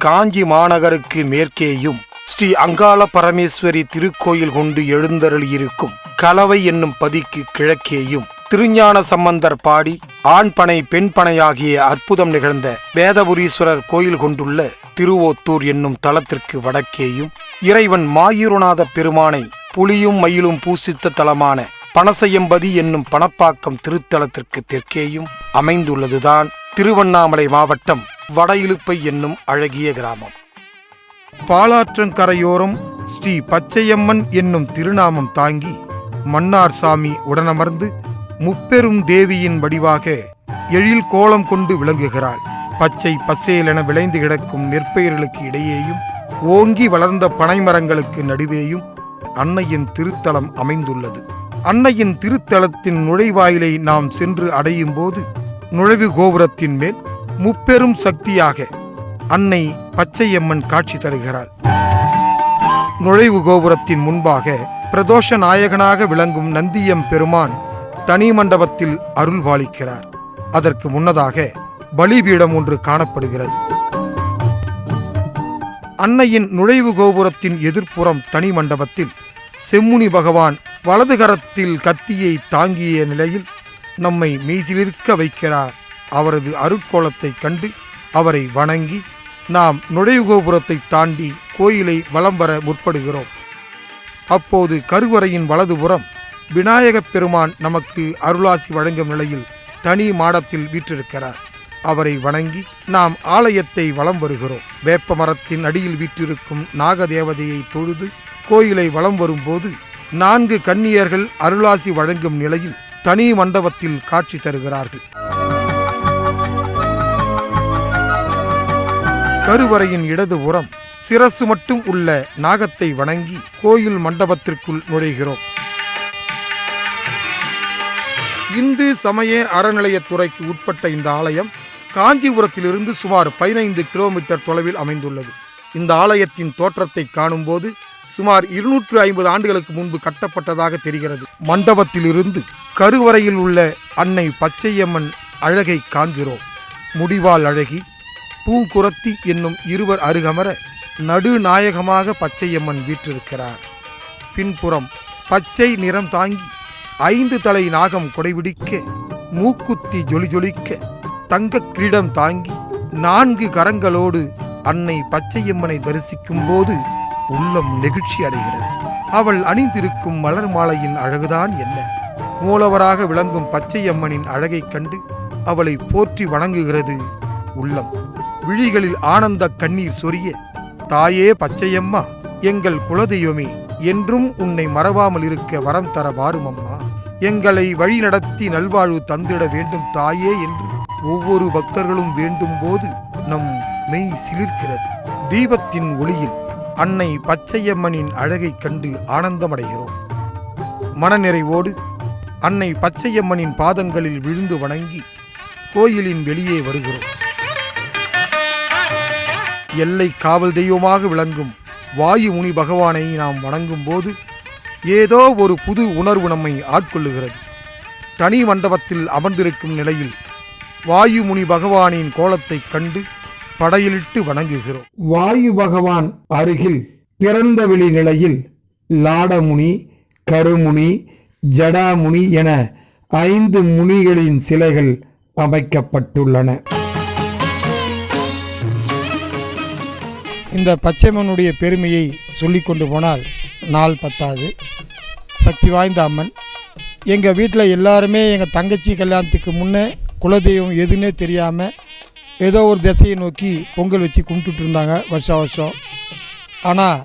காஞ்சி மாநகருக்கு மேற்கேயும் ஸ்ரீ அங்காள பரமேஸ்வரி திருக்கோயில் கொண்டு எழுந்தருளியிருக்கும் கலவை என்னும் பதிக்கு கிழக்கேயும் திருஞான சம்பந்தர் பாடி ஆண் பனை பெண் பனையாகிய அற்புதம் நிகழ்ந்த வேதபுரீஸ்வரர் கோயில் கொண்டுள்ள திருவோத்தூர் என்னும் தலத்திற்கு வடக்கேயும் இறைவன் மாயூரநாத பெருமானை புலியும் மயிலும் பூசித்த தலமான பனசையம்பதி என்னும் பணப்பாக்கம் திருத்தலத்திற்கு தெற்கேயும் அமைந்துள்ளதுதான் திருவண்ணாமலை மாவட்டம் வடஇலுப்பை என்னும் அழகிய கிராமம். பாலாற்றங்கரையோரம் ஸ்ரீ பச்சையம்மன் என்னும் திருநாமம் தாங்கி மன்னார் சாமி உடனமர்ந்து முப்பெரும் தேவியின் வடிவாக எழில் கோலம் கொண்டு விளங்குகிறாள். பச்சை பசேலென விளைந்து கிடக்கும் நெற்பயிர்களுக்கு இடையேயும் ஓங்கி வளர்ந்த பனைமரங்களுக்கு நடுவேயும் அன்னையின் திருத்தலம் அமைந்துள்ளது. அன்னையின் திருத்தலத்தின் நுழைவாயிலை நாம் சென்று அடையும் போது நுழைவு கோபுரத்தின் மேல் முப்பெரும் சக்தியாக அன்னை பச்சையம்மன் காட்சி தருகிறாள். நுழைவு கோபுரத்தின் முன்பாக பிரதோஷ நாயகனாக விளங்கும் நந்தியம் பெருமான் தனி மண்டபத்தில் அருள் பாலிக்கிறார். அதற்கு முன்னதாக பலிபீடம் ஒன்று காணப்படுகிறது. அன்னையின் நுழைவு கோபுரத்தின் எதிர்ப்புறம் தனி மண்டபத்தில் செம்முனி பகவான் வலது கரத்தில் கத்தியை தாங்கிய நிலையில் நம்மை மெய்சிலிருக்க வைக்கிறார். அவரது அருட்கோலத்தை கண்டு அவரை வணங்கி நாம் நுழைவு கோபுரத்தை தாண்டி கோயிலை வலம் வர முற்படுகிறோம். அப்போது கருவறையின் வலதுபுறம் விநாயகப் பெருமான் நமக்கு அருளாசி வழங்கும் நிலையில் தனி மாடத்தில் வீற்றிருக்கிறார். அவரை வணங்கி நாம் ஆலயத்தை வலம் வருகிறோம். வேப்ப மரத்தின் அடியில் வீற்றிருக்கும் நாகதேவதையை தொழுது கோயிலை வலம் வரும்போது நான்கு கன்னியர்கள் அருளாசி வழங்கும் நிலையில் தனி மண்டபத்தில் காட்சி தருகிறார்கள். கருவறையின் இடது புறம் சிரசு மட்டும் உள்ள நாகத்தை வணங்கி கோயில் மண்டபத்திற்குள் நுழைகிறோம். இந்து சமய அறநிலையத்துறைக்கு உட்பட்ட இந்த ஆலயம் காஞ்சிபுரத்திலிருந்து சுமார் பதினைந்து கிலோமீட்டர் தொலைவில் அமைந்துள்ளது. இந்த ஆலயத்தின் தோற்றத்தை காணும்போது சுமார் இருநூற்று ஐம்பது ஆண்டுகளுக்கு முன்பு கட்டப்பட்டதாக தெரிகிறது. மண்டபத்திலிருந்து கருவறையில் உள்ள அன்னை பச்சையம்மன் அழகை காண்கிறோம். முடிவால் அழகி பூங்குரத்தி என்னும் இருவர் அருகமர நடுநாயகமாக பச்சையம்மன் வீற்றிருக்கிறார். பின்புறம் பச்சை நிறம் தாங்கி ஐந்து தலை நாகம் கொடைபிடிக்க மூக்குத்தி ஜொலி ஜொலிக்க தங்க கிரீடம் தாங்கி நான்கு கரங்களோடு அன்னை பச்சையம்மனை தரிசிக்கும் போது உள்ளம் நெகிழ்ச்சி அடைகிறது. அவள் அணிந்திருக்கும் மலர் மாலையின் அழகுதான் என்ன? மூலவராக விளங்கும் பச்சையம்மனின் அழகைக் கண்டு அவளை போற்றி வணங்குகிறது உள்ளம். விழிகளில் ஆனந்த கண்ணீர் சொரிய. தாயே பச்சையம்மா எங்கள் குலதெய்வமே என்றும் உன்னை மறவாமல் இருக்க வரம் தர வாரும் அம்மா எங்களை வழிநடத்தி நல்வாழ்வு தந்திட வேண்டும் தாயே என்று ஒவ்வொரு பக்தர்களும் வேண்டும் போது நம் மெய் சிலிர்க்கிறது. தீபத்தின் ஒளியில் அன்னை பச்சையம்மனின் அழகைக் கண்டு ஆனந்தமடைகிறோம். மனநிறைவோடு அன்னை பச்சையம்மனின் பாதங்களில் விழுந்து வணங்கி கோயிலின் வெளியே வருகிறோம். எல்லை காவல் தெய்வமாக விளங்கும் வாயு முனி பகவானை நாம் வணங்கும் போது ஏதோ ஒரு புது உணர்வு நம்மை ஆட்கொள்ளுகிறது. தனி மண்டபத்தில் அமர்ந்திருக்கும் நிலையில் வாயு முனி பகவானின் கோலத்தைக் கண்டு படையிலிட்டு வணங்குகிறோம். வாயு பகவான் அருகில் பிறந்த வெளி நிலையில் லாடமுனி கருமுனி ஜடாமுனி என ஐந்து முனிகளின் சிலைகள் அமைக்கப்பட்டுள்ளன. இந்த பச்சைமனுடைய பெருமையை சொல்லி கொண்டு போனால் நாள் பத்தாது. சக்தி வாய்ந்த அம்மன். எங்கள் வீட்டில் எல்லாருமே எங்கள் தங்கச்சி கல்யாணத்துக்கு முன்னே குலதெய்வம் எதுன்னே தெரியாமல் ஏதோ ஒரு திசையை நோக்கி பொங்கல் வச்சு கும்பிட்டுட்டு இருந்தாங்க வருஷம் வருஷம். ஆனால்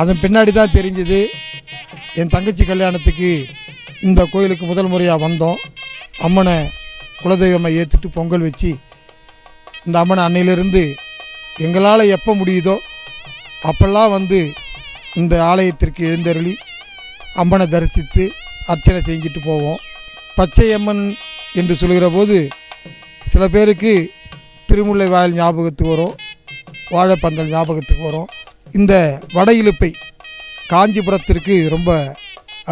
அதன் பின்னாடி தான் தெரிஞ்சது என் தங்கச்சி கல்யாணத்துக்கு இந்த கோயிலுக்கு முதல் முறையாக வந்தோம். அம்மனை குலதெய்வமாக ஏற்றுட்டு பொங்கல் வச்சு இந்த அம்மனை அன்னையிலிருந்து எங்களால் எப்போ முடியுதோ அப்பெல்லாம் வந்து இந்த ஆலயத்திற்கு எழுந்தருளி அம்மனை தரிசித்து அர்ச்சனை செஞ்சுட்டு போவோம். பச்சை அம்மன் என்று சொல்கிற போது சில பேருக்கு திருமுல்லை வாயில் ஞாபகத்துக்கு வரும் வாழைப்பந்தல் ஞாபகத்துக்கு வரும். இந்த வட இலுப்பை காஞ்சிபுரத்திற்கு ரொம்ப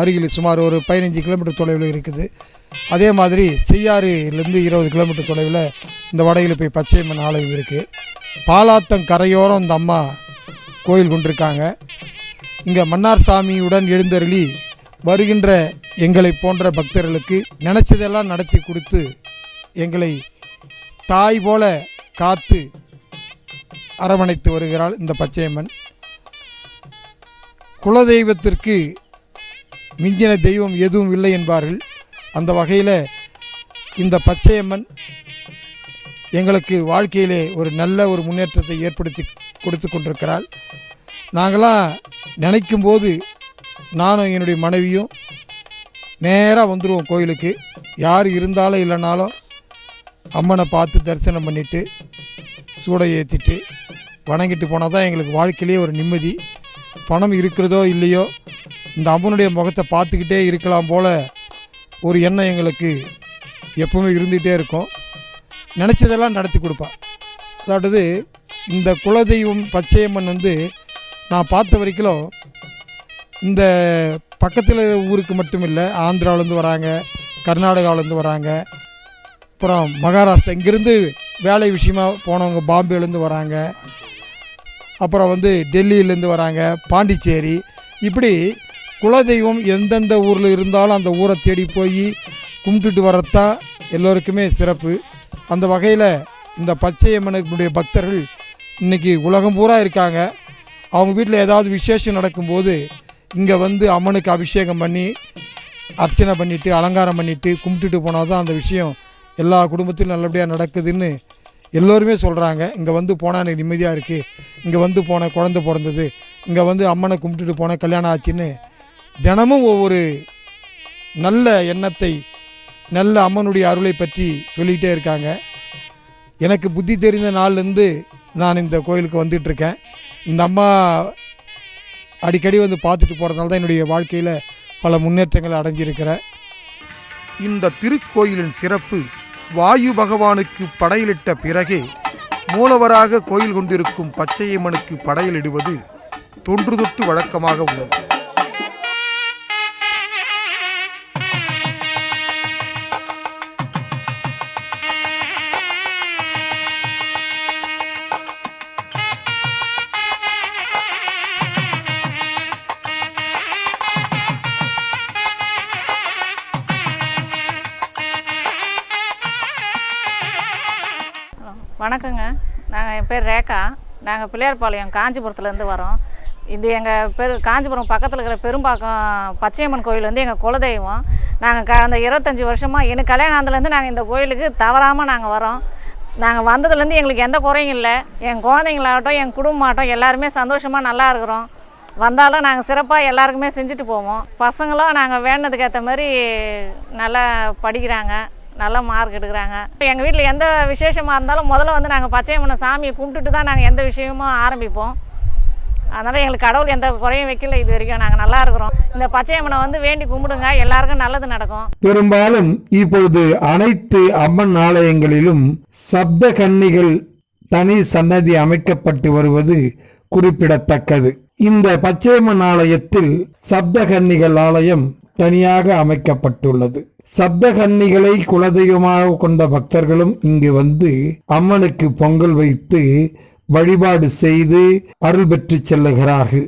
அருகில் சுமார் ஒரு பதினஞ்சு கிலோமீட்டர் தொலைவில் இருக்குது. அதே மாதிரி செய்யாறுலேருந்து இருபது கிலோமீட்டர் தொலைவில் இந்த வட போய் பச்சையம்மன் ஆலயம் இருக்குது பாலாத்தம் கரையோரம் இந்த அம்மா கோயில் கொண்டிருக்காங்க. இங்கே மன்னார் சாமியுடன் எழுந்தருளி வருகின்ற எங்களை போன்ற பக்தர்களுக்கு நினச்சதெல்லாம் நடத்தி கொடுத்து எங்களை தாய் போல காத்து அரவணைத்து வருகிறாள் இந்த பச்சையம்மன். குலதெய்வத்திற்கு மிஞ்சின தெய்வம் எதுவும் இல்லை என்பார்கள். அந்த வகையில் இந்த பச்சையம்மன் எங்களுக்கு வாழ்க்கையிலே ஒரு நல்ல ஒரு முன்னேற்றத்தை ஏற்படுத்தி கொடுத்து கொண்டிருக்கிறாள். நாங்களாம் நினைக்கும் போது நானும் என்னுடைய மனைவியும் நேராக வந்துடுவோம் கோயிலுக்கு. யார் இருந்தாலும் இல்லைனாலும் அம்மனை பார்த்து தரிசனம் பண்ணிவிட்டு சூடை ஏற்றிட்டு வணங்கிட்டு போனால் தான் எங்களுக்கு வாழ்க்கையிலே ஒரு நிம்மதி. பணம் இருக்கிறதோ இல்லையோ இந்த அம்மனுடைய முகத்தை பார்த்துக்கிட்டே இருக்கலாம் போல் ஒரு எண்ணம் எங்களுக்கு எப்பவுமே இருந்துகிட்டே இருக்கும். நினச்சதெல்லாம் நடத்தி கொடுப்பா. அதாவது இந்த குலதெய்வம் பச்சையம்மன் வந்து நான் பார்த்த வரைக்கும் இந்த பக்கத்தில் ஊருக்கு மட்டும் இல்லை ஆந்திராவிலேருந்து வராங்க கர்நாடகாவிலேருந்து வராங்க அப்புறம் மகாராஷ்டிரா இங்கேருந்து வேலை விஷயமா போனவங்க பாம்பேலேருந்து வராங்க அப்புறம் வந்து டெல்லியிலேருந்து வராங்க பாண்டிச்சேரி இப்படி குலதெய்வம் எந்தெந்த ஊரில் இருந்தாலும் அந்த ஊரை தேடி போய் கும்பிட்டுட்டு வரத்தான் எல்லோருக்குமே சிறப்பு. அந்த வகையில் இந்த பச்சையம்மனுடைய பக்தர்கள் இன்றைக்கி உலகம் பூரா இருக்காங்க. அவங்க வீட்டில் ஏதாவது விசேஷம் நடக்கும்போது இங்கே வந்து அம்மனுக்கு அபிஷேகம் பண்ணி அர்ச்சனை பண்ணிவிட்டு அலங்காரம் பண்ணிவிட்டு கும்பிட்டுட்டு போனால் தான் அந்த விஷயம் எல்லா குடும்பத்திலும் நல்லபடியாக நடக்குதுன்னு எல்லோருமே சொல்கிறாங்க இங்கே வந்து போனால் எனக்கு நிம்மதியாக இருக்குது இங்கே வந்து போன குழந்தை பிறந்தது. இங்கே வந்து அம்மனை கும்பிட்டுட்டு போனேன் கல்யாணம் ஆச்சுன்னு தினமும் ஒவ்வொரு நல்ல எண்ணத்தை நல்ல அம்மனுடைய அருளை பற்றி சொல்லிக்கிட்டே இருக்காங்க. எனக்கு புத்தி தெரிந்த நாள்லேருந்து நான் இந்த கோயிலுக்கு வந்துட்டுருக்கேன் இந்த அம்மா அடிக்கடி வந்து பார்த்துட்டு போகிறதுனால தான் என்னுடைய வாழ்க்கையில் பல முன்னேற்றங்களை அடைஞ்சிருக்கிறேன். இந்த திருக்கோயிலின் சிறப்பு வாயு பகவானுக்கு படையலிட்ட பிறகே மூலவராக கோயில் கொண்டிருக்கும் பச்சையம்மனுக்கு படையலிடுவது தொன்று தொட்டு வழக்கமாக உள்ளது. வணக்கங்க. நாங்கள் என் பேர் ரேகா. நாங்கள் பிள்ளையார்பாளையம் காஞ்சிபுரத்துலேருந்து வரோம். இது எங்கள் பெரு காஞ்சிபுரம் பக்கத்தில் இருக்கிற பெரும்பாக்கம் பச்சையம்மன் கோயில் வந்து எங்கள் குலதெய்வம். நாங்கள் க அந்த இருபத்தஞ்சி வருஷமாக எனக்கு கல்யாணம் ஆனதுலேருந்து நாங்கள் இந்த கோயிலுக்கு தவறாமல் நாங்கள் வரோம். நாங்கள் வந்ததுலேருந்து எங்களுக்கு எந்த குறையும் இல்லை. என் குழந்தைங்களாகட்டும் என் குடும்பமாகட்டும் எல்லாருமே சந்தோஷமாக நல்லா இருக்கிறோம். வந்தாலும் நாங்கள் சிறப்பாக எல்லாருக்குமே செஞ்சுட்டு போவோம். பசங்களும் நாங்கள் வேண்டதுக்கு ஏற்ற மாதிரி நல்லா படிக்கிறாங்க. நல்லா மார்க் எடுக்கிறாங்க. எங்கள் வீட்டில் எந்த விசேஷமாக இருந்தாலும் முதல்ல வந்து நாங்கள் பச்சையம்மனை சாமியை கும்பிட்டுட்டு தான் நாங்கள் எந்த விஷயமும் ஆரம்பிப்போம். அதனால் எங்களுக்கு கடவுள் எந்த குறையும் வைக்கல இது வரைக்கும். நாங்கள் நல்லா இருக்கிறோம். இந்த பச்சையம்மனை வந்து வேண்டி கும்பிடுங்க. எல்லாருக்கும் நல்லது நடக்கும். பெரும்பாலும் இப்பொழுது அனைத்து அம்மன் ஆலயங்களிலும் சப்த கன்னிகள் தனி சன்னதி அமைக்கப்பட்டு வருவது குறிப்பிடத்தக்கது. இந்த பச்சையம்மன் ஆலயத்தில் சப்த கன்னிகள் ஆலயம் தனியாக அமைக்கப்பட்டுள்ளது. சப்த கன்னிகளை குலதெய்வமாக கொண்ட பக்தர்களும் இங்கு வந்து அம்மனுக்கு பொங்கல் வைத்து வழிபாடு செய்து அருள் பெற்று செல்லுகிறார்கள்.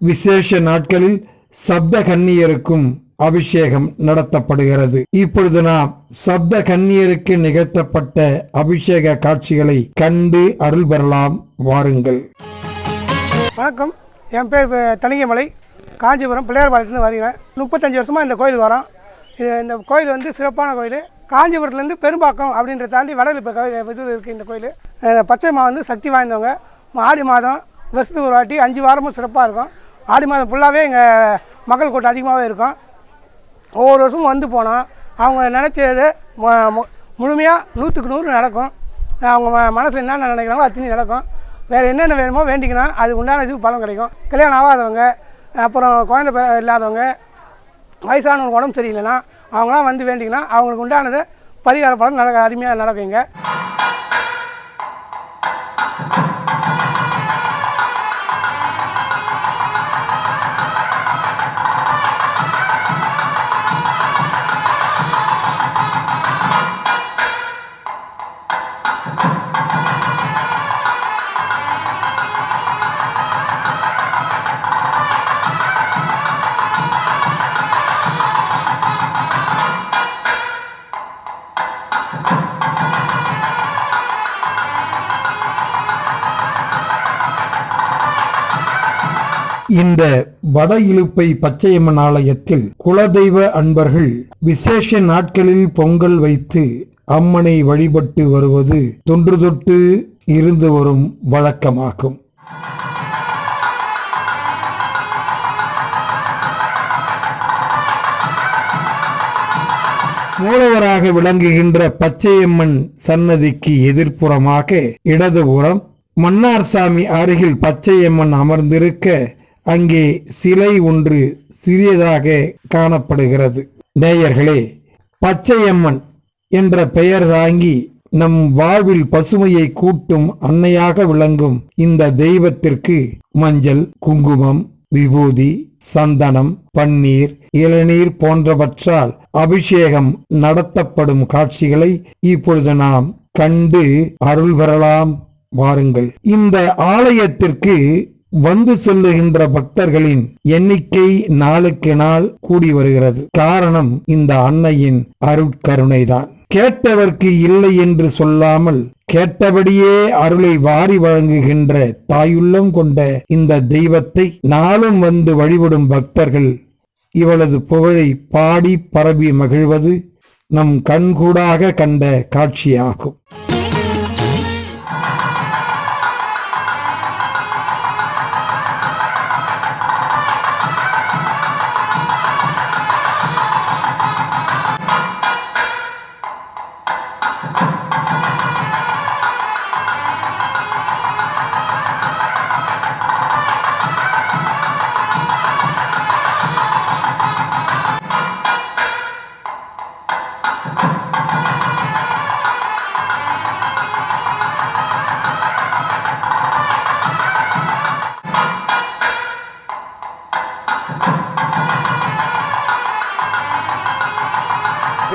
விசேஷ நாட்களில் சப்த கன்னியருக்கும் அபிஷேகம் நடத்தப்படுகிறது. இப்பொழுது நாம் சப்த கன்னியருக்கு நிகழ்த்தப்பட்ட அபிஷேக காட்சிகளை கண்டு அருள் பெறலாம். வாருங்கள். வணக்கம். என் பேர் தனிகைமலை காஞ்சிபுரம் பிள்ளையார் பாளையத்துலேருந்து வருகிறேன். முப்பத்தஞ்சு வருஷமாக இந்த கோயிலுக்கு வரோம். இது இந்த கோயில் வந்து சிறப்பான கோயில். காஞ்சிபுரத்துலேருந்து பெரும்பாக்கம் அப்படின்ற தாண்டி வடல் இப்போ இது இருக்குது இந்த கோயில். பச்சை பச்சைமா வந்து சக்தி வாய்ந்தவங்க. ஆடி மாதம் வருஷத்துக்கு ஒரு வாட்டி அஞ்சு வாரமும் சிறப்பாக இருக்கும். ஆடி மாதம் ஃபுல்லாகவே எங்கள் மக்கள் கூட்டம் அதிகமாகவே இருக்கும். ஒவ்வொரு வருஷமும் வந்து போனோம். அவங்க நினச்சது முழுமையாக நூற்றுக்கு நூறு நடக்கும். அவங்க ம மனசில் என்னென்ன நினைக்கிறாங்களோ அத்தனை நடக்கும். வேறு என்னென்ன வேணுமோ வேண்டிக்கணும் அதுக்கு உண்டான இது பலன் கிடைக்கும். கல்யாணம் ஆகாதவங்க அப்புறம் குழந்தை இல்லாதவங்க வயசானவங்க உடம்பு சரியில்லைன்னா அவங்களாம் வந்து வேண்டிங்கன்னா அவங்களுக்கு உண்டானது பரிகார பலன் நடக்க அருமையாக நடக்குங்க. இந்த வட இழுப்பை பச்சையம்மன் ஆலயத்தில் குலதெய்வ அன்பர்கள் விசேஷ நாட்களில் பொங்கல் வைத்து அம்மனை வழிபட்டு வருவது தொன்று தொட்டு இருந்து வரும் வழக்கமாகும். மூலவராக விளங்குகின்ற பச்சையம்மன் சன்னதிக்கு எதிர்ப்புறமாக இடதுபுறம் மன்னார்சாமி அருகில் பச்சையம்மன் அமர்ந்திருக்க அங்கே சிலை ஒன்று சிறியதாக காணப்படுகிறது. நேயர்களே பச்சையம்மன் என்ற பெயர் தாங்கி நம் வாழ்வில் பசுமையை கூட்டும் அன்னையாக விளங்கும் இந்த தெய்வத்திற்கு மஞ்சள் குங்குமம் விபூதி சந்தனம் பன்னீர் இளநீர் போன்றவற்றால் அபிஷேகம் நடத்தப்படும் காட்சிகளை இப்பொழுது நாம் கண்டு அருள் பெறலாம். வாருங்கள். இந்த ஆலயத்திற்கு வந்து செல்லுகின்ற பக்தர்களின் எண்ணிக்கை நாளுக்கு நாள் கூடி வருகிறது. காரணம் இந்த அன்னையின் அருட்கருணைதான். கேட்டவர்க்கு இல்லை என்று சொல்லாமல் கேட்டபடியே அருளை வாரி வழங்குகின்ற தாயுள்ளம் கொண்ட இந்த தெய்வத்தை நாளும் வந்து வழிபடும் பக்தர்கள் இவளது புகழை பாடி பரவி மகிழ்வது நம் கண்கூடாக கண்ட காட்சியாகும்.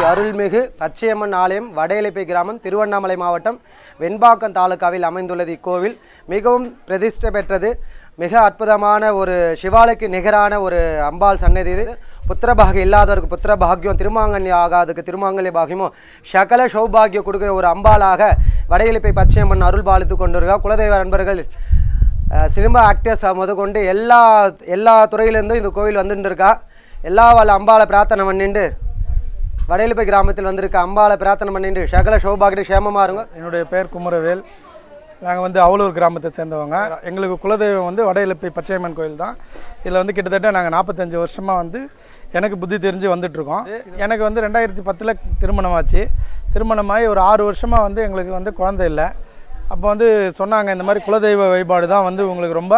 அருள்மிகு பச்சையம்மன் ஆலயம் வடையலைப்பை கிராமம் திருவண்ணாமலை மாவட்டம் வெண்பாக்கம் தாலுக்காவில் அமைந்துள்ளது இக்கோவில். மிகவும் பிரதிஷ்டை பெற்றது. மிக அற்புதமான ஒரு சிவாலைக்கு நிகரான ஒரு அம்பாள் சன்னதி இது. புத்திரபாகியம் இல்லாதவருக்கு புத்திர பாகியம் திருமாங்கனி ஆகாதுக்கு திருமாங்கல்ய பாகியமோ சகல சௌபாகியம் கொடுக்குற ஒரு அம்பாளாக வடையலிப்பை பச்சையம்மன் அருள் பாலித்து கொண்டிருக்கா குலதெய்வ நண்பர்கள் சினிமா ஆக்டர்ஸ் முதற்கொண்டு எல்லா எல்லா துறையிலேருந்தும் இந்த கோவில் வந்துட்டு இருக்கா. எல்லா வாழ் அம்பாவை பிரார்த்தனை பண்ணிட்டு வடையலுப்பை கிராமத்தில் வந்திருக்க அம்பாளை பிரார்த்தனை பண்ணிட்டு சகல சௌபாகிய சேமமாக இருங்க. என்னுடைய பெயர் குமரவேல். நாங்கள் வந்து அவலூர் கிராமத்தை சேர்ந்தவங்க. எங்களுக்கு குலதெய்வம் வந்து வடையலுப்பை பச்சையம்மன் கோயில் தான். இதில் வந்து கிட்டத்தட்ட நாங்கள் நாற்பத்தஞ்சு வருஷமாக வந்து எனக்கு புத்தி தெரிஞ்சு வந்துட்ருக்கோம் எனக்கு வந்து ரெண்டாயிரத்தி பத்தில் திருமணமாச்சு. திருமணமாகி ஒரு ஆறு வருஷமாக வந்து எங்களுக்கு வந்து குழந்தை இல்லை. அப்போ வந்து சொன்னாங்க இந்த மாதிரி குலதெய்வ வழிபாடு தான் வந்து உங்களுக்கு ரொம்ப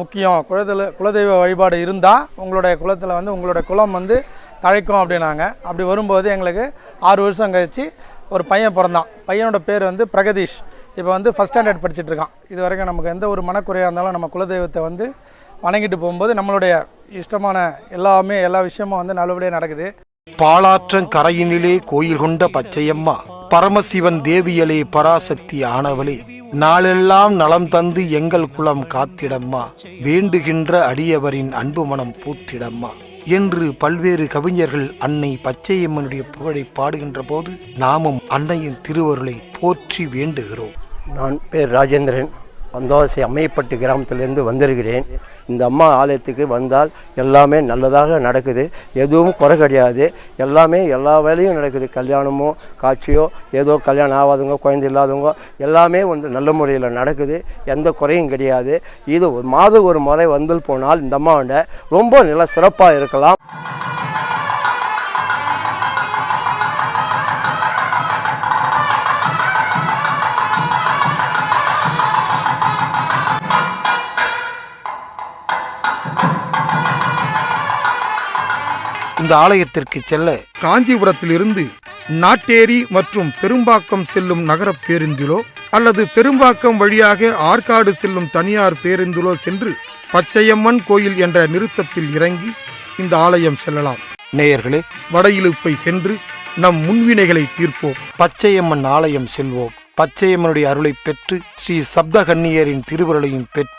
முக்கியம். குலதெய்வ குலதெய்வ வழிபாடு இருந்தால் உங்களுடைய குலத்தில் வந்து உங்களுடைய குலம் வந்து தழைக்கும் அப்படின்னாங்க. அப்படி வரும்போது எங்களுக்கு ஆறு வருஷம் கழித்து ஒரு பையன் பிறந்தான். பையனோட பேர் வந்து பிரகதீஷ். இப்போ வந்து ஃபஸ்ட் ஸ்டாண்டர்ட் படிச்சுட்டு இருக்கான். இது வரைக்கும் நமக்கு எந்த ஒரு மனக்குறையாக இருந்தாலும் நம்ம குலதெய்வத்தை வந்து வணங்கிட்டு போகும்போது நம்மளுடைய இஷ்டமான எல்லாமே எல்லா விஷயமும் வந்து நல்லபடியாக நடக்குது. பாலாற்றங்கரையினிலே கோயில் கொண்ட பச்சையம்மா பரமசிவன் தேவியலே பராசக்தி ஆனவளே நாளெல்லாம் நலம் தந்து எங்கள் குலம் காத்திடம்மா வேண்டுகின்ற அடியவரின் அன்பு மனம் பூத்திடம்மா. என்று பல்வேறு கவிஞர்கள் அன்னை பச்சையம்மனுடைய புகழை பாடுகின்ற போது நாமும் அன்னையின் திருவருளை போற்றி வேண்டுகிறோம். நான் பேர் ராஜேந்திரன். வந்தவாசி அம்மையப்பட்டு கிராமத்திலேருந்து வந்திருக்கிறேன். இந்த அம்மா ஆலயத்துக்கு வந்தால் எல்லாமே நல்லதாக நடக்குது. எதுவும் குறை கிடையாது. எல்லாமே எல்லா வேலையும் நடக்குது. கல்யாணமோ காட்சியோ ஏதோ கல்யாணம் ஆகாதவங்க குழந்தை இல்லாதவங்க எல்லாமே வந்து நல்ல முறையில் நடக்குது. எந்த குறையும் கிடையாது. இது ஒரு மாதம் ஒரு முறை வந்து போனால் இந்த அம்மாவோட ரொம்ப நல்லா சிறப்பாக இருக்கலாம். இந்த ஆலயத்திற்கு செல்ல காஞ்சிபுரத்திலிருந்து நாட்டேரி மற்றும் பெரும்பாக்கம் செல்லும் நகர பேருந்திலோ அல்லது பெரும்பாக்கம் வழியாக ஆற்காடு செல்லும் தனியார் பேருந்திலோ சென்று பச்சையம்மன் கோயில் என்ற நிறுத்தத்தில் இறங்கி இந்த ஆலயம் செல்லலாம். நேயர்களே வடையிலுப்பை சென்று நம் முன்வினைகளை தீர்ப்போம். பச்சையம்மன் ஆலயம் செல்வோம். பச்சையம்மனுடைய அருளை பெற்று ஸ்ரீ சப்தகன்னியரின் திருவருளையும் பெற்று